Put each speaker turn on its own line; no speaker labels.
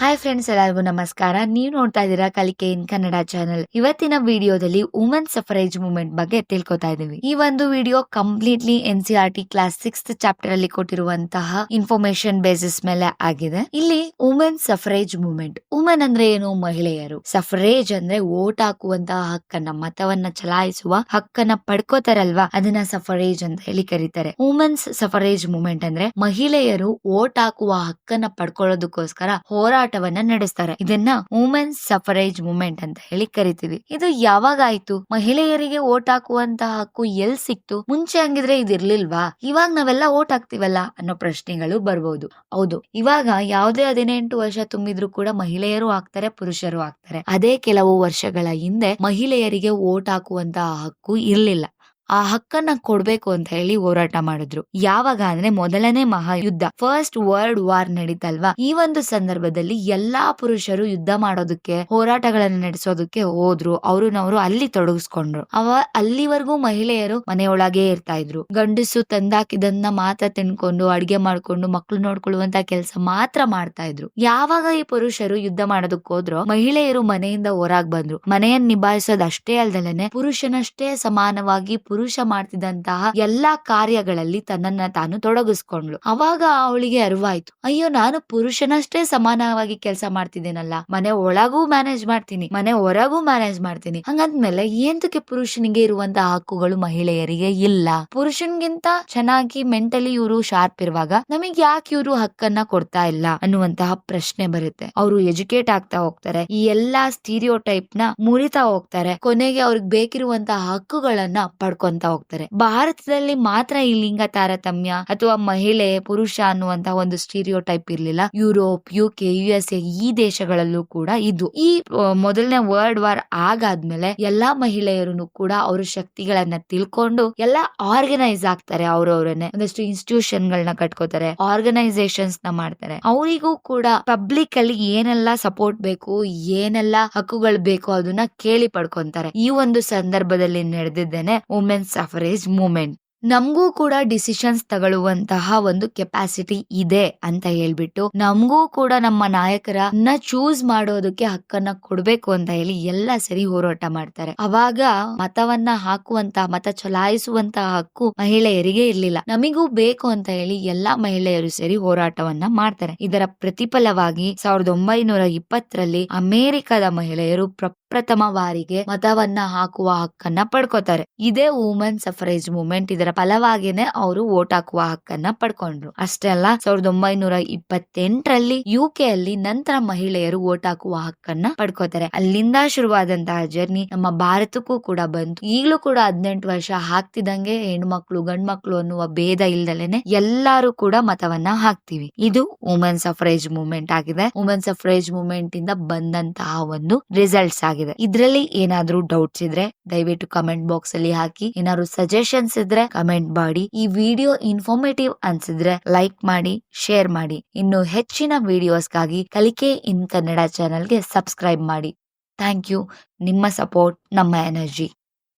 Hi friends ಎಲ್ಲರಿಗೂ ನಮಸ್ಕಾರ. ನೀವು ನೋಡ್ತಾ ಇದ್ದೀರಾ ಕಲಿಕೆ ಇನ್ ಕನ್ನಡ ಚಾನೆಲ್ ಇವತ್ತಿನ ವಿಡಿಯೋದಲ್ಲಿ ವುಮೆನ್ ಸಫರೇಜ್ ಮೂವ್ಮೆಂಟ್ ಬಗ್ಗೆ ತಿಳ್ಕೊತಾ ಇದೀವಿ. ಈ ಒಂದು video completely N C R T class six chapter ಅಲ್ಲಿ ಕೊಟ್ಟಿರುವಂತಹ ಇನ್ಫಾರ್ಮೇಶನ್ ಬೇಸಿಸ್ ಮೇಲೆ ಆಗಿದೆ. ಇಲ್ಲಿ ವುಮೆನ್ ಸಫರೇಜ್ ಮೂವ್ಮೆಂಟ್ ವುಮೆನ್ ಅಂದ್ರೆ ಏನು? ಮಹಿಳೆಯರು. ಸಫರೇಜ್ ಅಂದ್ರೆ ವೋಟ್ ಹಾಕುವಂತಹ ಹಕ್ಕನ್ನ, ಮತವನ್ನ ಚಲಾಯಿಸುವ ಹಕ್ಕನ್ನ ಪಡ್ಕೋತಾರಲ್ವಾ? ಅದನ್ನ ಸಫರೇಜ್ ಅಂತ ಹೇಳಿ ಕರೀತಾರೆ. ವುಮೆನ್ಸ್ ಸಫರೇಜ್ ಮೂವ್ಮೆಂಟ್ ಅಂದ್ರೆ ಮಹಿಳೆಯರು ವೋಟ್ ಹಾಕುವ ಹಕ್ಕನ್ನ ಪಡ್ಕೊಳ್ಳೋದಕ್ಕೋಸ್ಕರ ಹೋರಾಟವನ್ನ ನಡೆಸ್ತಾರೆ. ಇದನ್ನ ವುಮೆನ್ಸ್ ಸಫರೇಜ್ ಮೂವ್ಮೆಂಟ್ ಅಂತ ಹೇಳಿ ಕರಿತೀವಿ. ಇದು ಯಾವಾಗ ಆಯ್ತು? ಮಹಿಳೆಯರಿಗೆ ವೋಟ್ ಹಾಕುವಂತಹ ಹಕ್ಕು ಎಲ್ ಸಿಕ್ತು? ಮುಂಚೆ ಹಂಗಿದ್ರೆ ಇದಿರ್ಲಿಲ್ವಾ ಇವಾಗ ನಾವೆಲ್ಲ ವೋಟ್ ಹಾಕ್ತಿವಲ್ಲ ಅನ್ನೋ ಪ್ರಶ್ನೆಗಳು ಬರ್ಬೋದು. ಹೌದು. ಇವಾಗ ಯಾವುದೇ ಹದಿನೆಂಟು ವರ್ಷ ತುಂಬಿದ್ರು ಕೂಡ ಮಹಿಳೆಯರು ಆಗ್ತಾರೆ ಪುರುಷರು ಆಗ್ತಾರೆ ಅದೇ ಕೆಲವು ವರ್ಷಗಳ ಹಿಂದೆ ಮಹಿಳೆಯರಿಗೆ ವೋಟ್ ಹಾಕುವಂತಹ ಹಕ್ಕು ಇರ್ಲಿಲ್ಲ. ಆ ಹಕ್ಕನ್ನ ಕೊಡ್ಬೇಕು ಅಂತ ಹೇಳಿ ಹೋರಾಟ ಮಾಡಿದ್ರು. ಯಾವಾಗ ಅಂದ್ರೆ ಮೊದಲನೇ ಮಹಾಯುದ್ಧ ಫಸ್ಟ್ ವರ್ಲ್ಡ್ ವಾರ್ ನಡೀತಲ್ವಾ? ಈ ಒಂದು ಸಂದರ್ಭದಲ್ಲಿ ಎಲ್ಲಾ ಪುರುಷರು ಯುದ್ಧ ಮಾಡೋದಕ್ಕೆ, ಹೋರಾಟಗಳನ್ನ ನಡೆಸೋದಕ್ಕೆ ಹೋದ್ರು. ಅವ್ರನ್ನವರು ಅಲ್ಲಿ ತೊಡಗಿಸ್ಕೊಂಡ್ರು. ಅವ ಅಲ್ಲಿವರೆಗೂ ಮಹಿಳೆಯರು ಮನೆಯೊಳಗೆ ಇರ್ತಾ ಇದ್ರು. ಗಂಡಸು ತಂದಾಕಿದನ್ನ ಮಾತ್ರ ತಿನ್ಕೊಂಡು, ಅಡಿಗೆ ಮಾಡ್ಕೊಂಡು ಮಕ್ಳು ನೋಡ್ಕೊಳ್ಳುವಂತ ಕೆಲಸ ಮಾತ್ರ ಮಾಡ್ತಾ ಇದ್ರು. ಯಾವಾಗ ಈ ಪುರುಷರು ಯುದ್ಧ ಮಾಡೋದಕ್ಕೆ ಹೋದ್ರೋ, ಮಹಿಳೆಯರು ಮನೆಯಿಂದ ಹೊರಗ್ ಬಂದ್ರು. ಮನೆಯನ್ನ ನಿಭಾಯಿಸೋದಷ್ಟೇ ಅಲ್ದಲೇನೆ ಪುರುಷನಷ್ಟೇ ಸಮಾನವಾಗಿ ಪುರುಷ ಮಾಡ್ತಿದ್ದಂತಹ ಎಲ್ಲಾ ಕಾರ್ಯಗಳಲ್ಲಿ ತನ್ನನ್ನ ತಾನು ತೊಡಗಿಸ್ಕೊಂಡ್ಲು ಅವಾಗ ಅವಳಿಗೆ ಅರಿವಾಯ್ತು. ಅಯ್ಯೋ, ನಾನು ಪುರುಷನಷ್ಟೇ ಸಮಾನವಾಗಿ ಕೆಲಸ ಮಾಡ್ತಿದ್ದೇನಲ್ಲ. ಮನೆ ಒಳಗೂ ಮ್ಯಾನೇಜ್ ಮಾಡ್ತೀನಿ, ಮನೆ ಹೊರಗೂ ಮ್ಯಾನೇಜ್ ಮಾಡ್ತೀನಿ. ಹಂಗಂದ್ಮೇಲೆ ಏಂತಕ್ಕೆ ಪುರುಷನಿಗೆ ಇರುವಂತಹ ಹಕ್ಕುಗಳು ಮಹಿಳೆಯರಿಗೆ ಇಲ್ಲ? ಪುರುಷನ್ಗಿಂತ ಚೆನ್ನಾಗಿ ಮೆಂಟಲಿ ಇವರು ಶಾರ್ಪ್ ಇರುವಾಗ ನಮಗೆ ಯಾಕೆ ಇವರು ಹಕ್ಕನ್ನ ಕೊಡ್ತಾ ಇಲ್ಲ ಅನ್ನುವಂತಹ ಪ್ರಶ್ನೆ ಬರುತ್ತೆ. ಅವರು ಎಜುಕೇಟ್ ಆಗ್ತಾ ಹೋಗ್ತಾರೆ. ಈ ಎಲ್ಲಾ ಸ್ಟೀರಿಯೋ ಟೈಪ್ನ ಮುರಿತಾ ಹೋಗ್ತಾರೆ. ಕೊನೆಗೆ ಅವ್ರಿಗೆ ಬೇಕಿರುವಂತಹ ಹಕ್ಕುಗಳನ್ನ ಪಡ್ಕೊಂತ ಹೋಗ್ತಾರೆ. ಭಾರತದಲ್ಲಿ ಮಾತ್ರ ಈ ಲಿಂಗ ತಾರತಮ್ಯ ಅಥವಾ ಮಹಿಳೆ, ಪುರುಷ ಅನ್ನುವಂತಹ ಒಂದು ಸ್ಟೀರಿಯೋ ಟೈಪ್ ಇರ್ಲಿಲ್ಲ. Europe U K U S A ಈ ದೇಶಗಳಲ್ಲೂ ಕೂಡ ಇದು. ಈ ಮೊದಲನೇ ವರ್ಲ್ಡ್ ವಾರ್ ಆಗಾದ್ಮೇಲೆ ಎಲ್ಲಾ ಮಹಿಳೆಯರು ಕೂಡ ಅವ್ರ ಶಕ್ತಿಗಳನ್ನ ತಿಳ್ಕೊಂಡು ಎಲ್ಲಾ ಆರ್ಗನೈಸ್ ಆಗ್ತಾರೆ ಅವ್ರವ್ರನ್ನೇ. ಒಂದಷ್ಟು ಇನ್ಸ್ಟಿಟ್ಯೂಷನ್ ಗಳನ್ನ ಕಟ್ಕೋತಾರೆ ಆರ್ಗನೈಸೇಷನ್ಸ್ನ ಮಾಡ್ತಾರೆ. ಅವರಿಗೂ ಕೂಡ ಪಬ್ಲಿಕ್ ಅಲ್ಲಿ ಏನೆಲ್ಲ ಸಪೋರ್ಟ್ ಬೇಕು, ಏನೆಲ್ಲ ಹಕ್ಕುಗಳು ಬೇಕು ಅದನ್ನ ಕೇಳಿ ಪಡ್ಕೊಂತಾರೆ. ಈ ಒಂದು ಸಂದರ್ಭದಲ್ಲಿ ನಡೆದಿದ್ದೇನೆ. ವುಮೆನ್ಸ್ ಸಫರೇಜ್ ಮೂಮೆಂಟ್ ನಮಗೂ ಕೂಡ ಡಿಸಿಷನ್ಸ್ ತಗೊಳ್ಳುವಂತಹ ಒಂದು ಕೆಪಾಸಿಟಿ ಇದೆ ಅಂತ ಹೇಳ್ಬಿಟ್ಟು ನಮಗೂ ಕೂಡ ನಮ್ಮ ನಾಯಕರನ್ನ ಚೂಸ್ ಮಾಡೋದಕ್ಕೆ ಹಕ್ಕನ್ನ ಕೊಡ್ಬೇಕು ಅಂತ ಹೇಳಿ ಎಲ್ಲ ಸರಿ ಹೋರಾಟ ಮಾಡ್ತಾರೆ. ಅವಾಗ ಮತವನ್ನ ಹಾಕುವಂತ, ಮತ ಚಲಾಯಿಸುವಂತಹ ಹಕ್ಕು ಮಹಿಳೆಯರಿಗೆ ಇರ್ಲಿಲ್ಲ. ನಮಿಗೂ ಬೇಕು ಅಂತ ಹೇಳಿ ಎಲ್ಲಾ ಮಹಿಳೆಯರು ಸೇರಿ ಹೋರಾಟವನ್ನ ಮಾಡ್ತಾರೆ. ಇದರ ಪ್ರತಿಫಲವಾಗಿ ಸಾವಿರದ ಒಂಬೈನೂರ ಇಪ್ಪತ್ತರಲ್ಲಿ ಅಮೆರಿಕದ ಮಹಿಳೆಯರು ಪ್ರಪ್ರಥಮ ಬಾರಿಗೆ ಮತವನ್ನ ಹಾಕುವ ಹಕ್ಕನ್ನ ಪಡ್ಕೋತಾರೆ. ಇದೇ ವುಮೆನ್ ಸಫರೇಜ್ ಮೂವ್ಮೆಂಟ್ ಇದರ ಫಲವಾಗಿನೇ ಅವರು ವೋಟ್ ಹಾಕುವ ಹಕ್ಕನ್ನ ಪಡ್ಕೊಂಡ್ರು. ಅಷ್ಟೇ ಅಲ್ಲ, ಸಾವಿರದ ಒಂಬೈನೂರ ಇಪ್ಪತ್ತೆಂಟರಲ್ಲಿ ಯು ಕೆ ಅಲ್ಲಿ ನಂತರ ಮಹಿಳೆಯರು ವೋಟ್ ಹಾಕುವ ಹಕ್ಕನ್ನ ಪಡ್ಕೋತಾರೆ. ಅಲ್ಲಿಂದ ಶುರುವಾದಂತಹ ಜರ್ನಿ ನಮ್ಮ ಭಾರತಕ್ಕೂ ಕೂಡ ಬಂತು. ಈಗಲೂ ಕೂಡ ಹದಿನೆಂಟು ವರ್ಷ ಹಾಕ್ತಿದಂಗೆ ಹೆಣ್ಮಕ್ಳು, ಗಂಡ್ಮಕ್ಳು ಅನ್ನುವ ಭೇದ ಇಲ್ದಲೇನೆ ಎಲ್ಲಾರು ಕೂಡ ಮತವನ್ನ ಹಾಕ್ತಿವಿ. ಇದು ವುಮೆನ್ ಸಫರೇಜ್ ಮೂವ್ಮೆಂಟ್ ಆಗಿದೆ. ವುಮೆನ್ ಸಫರೇಜ್ ಮೂವ್ಮೆಂಟ್ ಇಂದ ಬಂದಂತಹ ಒಂದು ರಿಸಲ್ಟ್ಸ್ ಆಗಿದೆ ಇದ್ರಲ್ಲಿ ಏನಾದ್ರೂ ಡೌಟ್ಸ್ ಇದ್ರೆ ದಯವಿಟ್ಟು ಕಮೆಂಟ್ ಬಾಕ್ಸ್ ಅಲ್ಲಿ ಹಾಕಿ. ಏನಾದ್ರು ಸಜೆಷನ್ಸ್ ಇದ್ರೆ ಕಮೆಂಟ್ ಮಾಡಿ. ಈ ವಿಡಿಯೋ ಇನ್ಫಾರ್ಮೇಟಿವ್ ಅನ್ಸಿದ್ರೆ ಲೈಕ್ ಮಾಡಿ ಶೇರ್ ಮಾಡಿ. ಇನ್ನು ಹೆಚ್ಚಿನ ವಿಡಿಯೋಸ್ಗಾಗಿ ಕಲಿಕೆ ಇನ್ ಕನ್ನಡ ಚಾನೆಲ್ಗೆ ಸಬ್ಸ್ಕ್ರೈಬ್ ಮಾಡಿ. ಥ್ಯಾಂಕ್ ಯು ನಿಮ್ಮ ಸಪೋರ್ಟ್ ನಮ್ಮ ಎನರ್ಜಿ